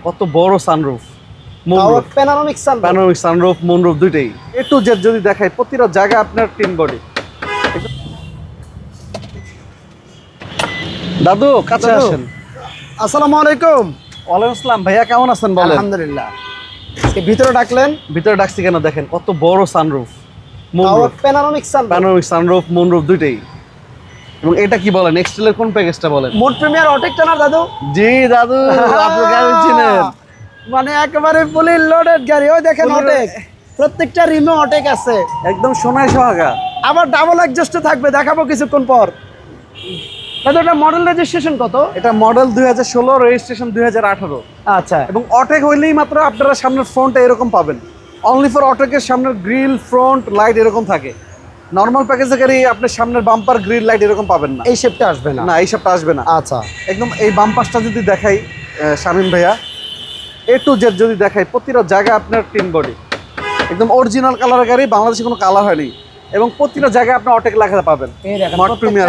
কত বড় sunroof panoramic sun panoramic sunroof moonroof দুইটাই। এ টু জেড যদি দেখাই প্রতিটা জায়গায় আপনার টিন বডি দাদু কাছে। আসেন। আসসালামু আলাইকুম। ওয়ালাইকুম আসসালাম। ভাইয়া কেমন আছেন বলেন? আলহামদুলিল্লাহ। ভিতরে ডাকলেন? ভিতরে ডাকছি কেন? দেখেন কত বড় sunroof panoramic sun panoramic sunroof moonroof দুইটাই। এবং এটা কি বলেন? এক্সটেলের কোন প্যাকেজটা বলেন? মোট প্রিমিয়ার অটেক টানার দাদু। জি দাদু আপনি গাড়ি চিনেন। মানে একেবারে ফুলি লোডেড গাড়ি। ওই দেখেন অটেক। প্রত্যেকটা রিমে অটেক আছে। একদম সোনায় সোহাগা। আবার ডাবল এক্সস্ট থাকবে দেখাবো কিছুক্ষণ পর। দাদু এটা মডেল রেজিস্ট্রেশন কত? এটা মডেল দুই হাজার ষোলো রেজিস্ট্রেশন দুই হাজার আঠারো। আচ্ছা। এবং অটেক হইলেই মাত্র আপনারা সামনের ফ্রন্ট এরকম পাবেন। অনলি ফর অটেকের সামনের গ্রিল ফ্রন্ট লাইট এরকম থাকে। নর্মাল প্যাকেজে গাড়ি আপনার সামনের বাম্পার গ্রিল লাইট এরকম পাবেন না। এই শেপটা আসবে না। না এই শেপটা আসবে না। আচ্ছা। একদম এই বাম্পাসটা যদি দেখাই শামীম ভাইয়া এ টু জেড যদি দেখাই প্রতিটা জায়গায় আপনার টিন বডি একদম অরিজিনাল কালারের গাড়ি বাংলাদেশে কোনো কালার হয়নি। এবং প্রতিটা জায়গায় আপনি অটেক লেখা পাবেন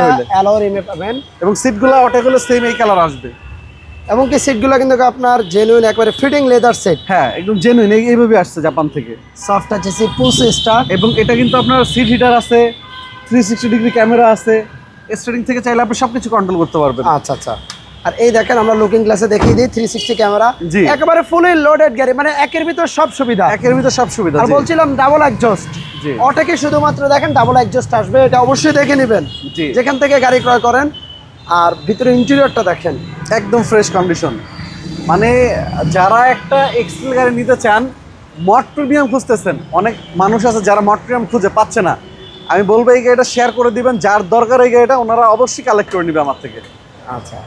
হইলে। অ্যালো রিমে পাবেন। এবং সিটগুলো অটেক হলে সেম এই কালার আসবে। এবং কি সিটগুলো কিন্তু আপনার জেনুইন একবারে ফিটিং লেদার সেট হ্যাঁ একদম জেনুইন এইভাবে আসছে জাপান থেকে। সফট আছে পুশ স্টার্ট এবং এটা কিন্তু আপনার সিট হিটার আছে থ্রি সিক্সটি ডিগ্রি ক্যামেরা আছে। স্টার্টিং থেকে চাইলে আপনি সবকিছু কন্ট্রোল করতে পারবেন। আচ্ছা আচ্ছা। আর এই দেখেন আমরা লুকিং গ্লাসে দেখিয়ে দিই থ্রি সিক্সটি ক্যামেরা। একেবারে ফুলি লোডেড গাড়ি মানে একের ভিতর সব সুবিধা। একের ভিতর সব সুবিধা আর বলছিলাম ডাবল একজস্ট জি। অটেকে শুধুমাত্র দেখেন ডাবল একজস্ট আসবে এটা অবশ্যই দেখে নেবেন। জি। যেখান থেকে গাড়ি ক্রয় করেন আর ভিতরে ইন্টেরিয়রটা দেখেন একদম ফ্রেশ কন্ডিশন মানে যারা একটা এক্সেল গাড়ি নিতে চান মড প্রিমিয়াম খুঁজতেছেন। অনেক মানুষ আছে যারা মড প্রিমিয়াম খুঁজে পাচ্ছে না। আমি বলব এই গাড়িটা শেয়ার করে দিবেন যার দরকার এই গাড়িটা ওনারা অবশ্যই কালেক্ট করে নেবে আমার থেকে। আচ্ছা।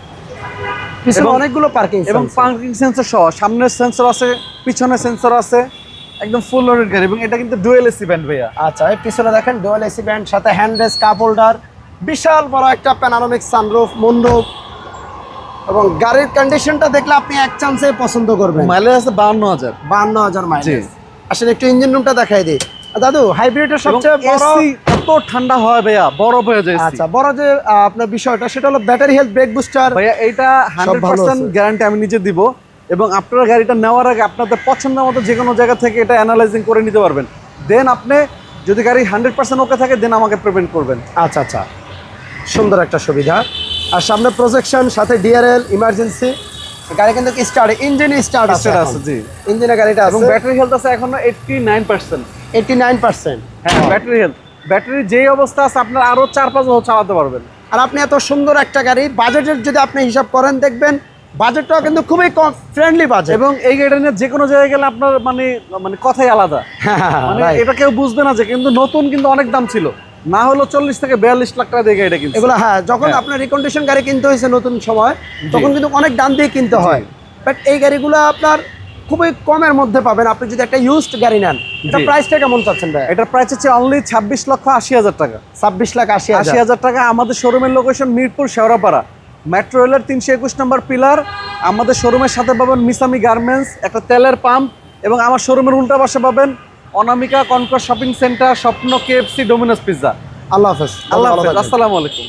পিছনে অনেকগুলো পার্কিং এবং পার্কিং সেন্সর সহ সামনের সেন্সর আছে পিছনের সেন্সর আছে একদম ফুল লোডেড গাড়ি। এবং এটা কিন্তু ডুয়েল এসি ব্যান্ড ভাইয়া। আচ্ছা এই পিছনে দেখেন ডুয়েল এসি ব্যান্ড সাথে হ্যান্ড রেস কাপ হোল্ডার বিশাল বড় একটা প্যানারোমিক সানরুফ মুনরুফ এবং গাড়ির কন্ডিশনটা দেখলে আপনি এক চান্সে পছন্দ করবেন। মাইলেজ আছে বাহান্ন হাজার। বান্ন হাজার মাইলেজ। আসলে একটু ইঞ্জিন রুমটা দেখাই দিই। দাদু হাইব্রিডের সবচেয়ে বড় এত ঠান্ডা হয় ভাইয়া বরফ হয়ে যায় আচ্ছা বড় যে আপনার বিষয়টা সেটা হলো ব্যাটারি হেলথ ব্রেক বুস্টার ভাইয়া এটা হান্ড্রেড ভালো পার্সেন্ট গ্যারান্টি আমি নিজে দিব এবং আপনার গাড়িটা নেওয়ার আগে আপনাদের পছন্দ মতো যে কোনো জায়গা থেকে এটা অ্যানালাইজিং করে নিতে পারবেন। দেন আপনি যদি গাড়ি হান্ড্রেড পার্সেন্ট ওকে থাকে দেন আমাকে পেমেন্ট করবেন। আচ্ছা আচ্ছা। সুন্দর একটা সুবিধা। আর সামনে প্রজেকশন সাথে ডিআরএল ইমার্জেন্সি গাড়ি কিন্তু স্টার্ট ইঞ্জিন স্টার্ট আছে আছে, জি। ইঞ্জিনে গাড়িটা এবং ব্যাটারি হেলথ আছে এখনও eighty nine percent eighty nine percent হ্যাঁ ব্যাটারি হেলথ ব্যাটারি যেই অবস্থা আছে আপনার আরও চার পাঁচ বছর চালাতে পারবেন। আর আপনি এত সুন্দর একটা গাড়ি বাজেটের যদি আপনি হিসাব করেন দেখবেন বাজেটটাও কিন্তু খুবই কম ফ্রেন্ডলি বাজেট এবং এই গাড়িটা নিয়ে যে কোনো জায়গায় গেলে আপনার মানে মানে কথাই আলাদা। মানে এটা কেউ বুঝবে না যে কিন্তু নতুন কিন্তু অনেক দাম ছিল। না হলো চল্লিশ থেকে বিয়াল্লিশ লাখ টাকা দিয়ে গাড়িটা কিন্তু এগুলো হ্যাঁ যখন হ্যাঁ। আপনার রিকন্ডিশন গাড়ি কিনতে হয়েছে নতুন সময় তখন কিন্তু অনেক দাম দিয়ে কিনতে হয়। বাট এই গাড়িগুলো আপনার খুবই কমের মধ্যে পাবেন। আপনি যদি একটা ইউজড গাড়ি নেন এটা। প্রাইসটা কেমন চাচ্ছেন ভাই এটার প্রাইস হচ্ছে অনলি ছাব্বিশ লক্ষ আশি হাজার টাকা। ছাব্বিশ লাখ আশি আশি হাজার হাজার টাকা আমাদের শোরুমের লোকেশন মিরপুর শেওড়াপাড়া। মেট্রো রেলের তিনশো একুশ নম্বর পিলার আমাদের শোরুমের সাথে পাবেন মিসামি গার্মেন্টস একটা তেলের পাম্প এবং আমার শোরুমের উল্টা পাশে পাবেন Anamika Concord shopping centre Shwapno KFC Domino's pizza আল্লাহ হাফেজ। আল্লাহ হাফেজ আসসালামু আলাইকুম।